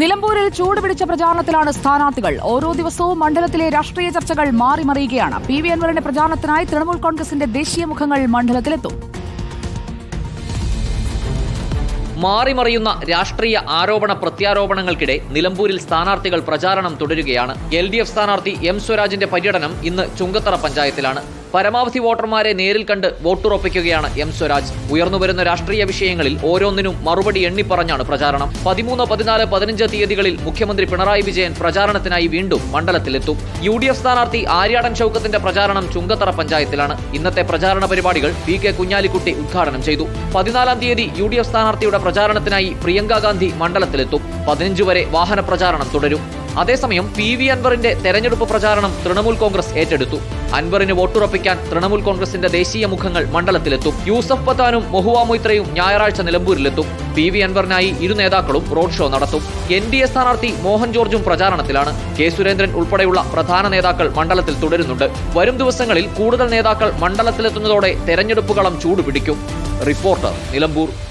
നിലമ്പൂരിൽ ചൂടുപിടിച്ച പ്രചാരണത്തിലാണ് സ്ഥാനാർത്ഥികൾ. ഓരോ ദിവസവും മണ്ഡലത്തിലെ രാഷ്ട്രീയ ചർച്ചകൾ മാറിമറിയുകയാണ്. പി വി അൻവറിന്റെ പ്രചാരണത്തിനായി തൃണമൂൽ കോൺഗ്രസിന്റെ ദേശീയ മുഖങ്ങൾ മണ്ഡലത്തിലെത്തും. മാറിമറിയുന്ന രാഷ്ട്രീയ ആരോപണ പ്രത്യാരോപണങ്ങൾക്കിടെ നിലമ്പൂരിൽ സ്ഥാനാർത്ഥികൾ പ്രചാരണം തുടരുകയാണ്. എൽ ഡി എഫ് സ്ഥാനാർത്ഥി എം സ്വരാജിന്റെ പര്യടനം ഇന്ന് ചുങ്കത്തറ പഞ്ചായത്തിലാണ്. പരമാവധി വോട്ടർമാരെ നേരിൽ കണ്ട് വോട്ടുറപ്പിക്കുകയാണ് എം സ്വരാജ്. ഉയർന്നുവരുന്ന രാഷ്ട്രീയ വിഷയങ്ങളിൽ ഓരോന്നിനും മറുപടി എണ്ണിപ്പറഞ്ഞാണ് പ്രചാരണം. പതിമൂന്ന് പതിനാല് പതിനഞ്ച് തീയതികളിൽ മുഖ്യമന്ത്രി പിണറായി വിജയൻ പ്രചാരണത്തിനായി വീണ്ടും മണ്ഡലത്തിലെത്തും. യു ഡി എഫ് സ്ഥാനാർത്ഥി ആര്യാടൻ ചൌക്കത്തിന്റെ പ്രചാരണം ചുങ്കത്തറ പഞ്ചായത്തിലാണ്. ഇന്നത്തെ പ്രചാരണ പരിപാടികൾ പി കെ കുഞ്ഞാലിക്കുട്ടി ഉദ്ഘാടനം ചെയ്തു. പതിനാലാം തീയതി യു ഡി എഫ് സ്ഥാനാർത്ഥിയുടെ പ്രചാരണത്തിനായി പ്രിയങ്കാ ഗാന്ധി മണ്ഡലത്തിലെത്തും. പതിനഞ്ച് വരെ വാഹന പ്രചാരണം തുടരും. അതേസമയം പി വി അൻവറിന്റെ തെരഞ്ഞെടുപ്പ് പ്രചാരണം തൃണമൂൽ കോൺഗ്രസ് ഏറ്റെടുത്തു. അൻവറിന് വോട്ടുറപ്പിക്കാൻ തൃണമൂൽ കോൺഗ്രസിന്റെ ദേശീയ മുഖങ്ങൾ മണ്ഡലത്തിലെത്തും. യൂസഫ് പത്താനും മൊഹുവ മൊയ്ത്രയും ഞായറാഴ്ച നിലമ്പൂരിലെത്തും. പി വി അൻവറിനായി ഇരു നേതാക്കളും റോഡ് ഷോ നടത്തും. എൻ ഡി എ സ്ഥാനാർത്ഥി മോഹൻ ജോർജും പ്രചാരണത്തിലാണ്. കെ സുരേന്ദ്രൻ ഉൾപ്പെടെയുള്ള പ്രധാന നേതാക്കൾ മണ്ഡലത്തിൽ തുടരുന്നുണ്ട്. വരും ദിവസങ്ങളിൽ കൂടുതൽ നേതാക്കൾ മണ്ഡലത്തിലെത്തുന്നതോടെ തെരഞ്ഞെടുപ്പ് കളം ചൂടുപിടിക്കും. റിപ്പോർട്ടർ നിലമ്പൂർ.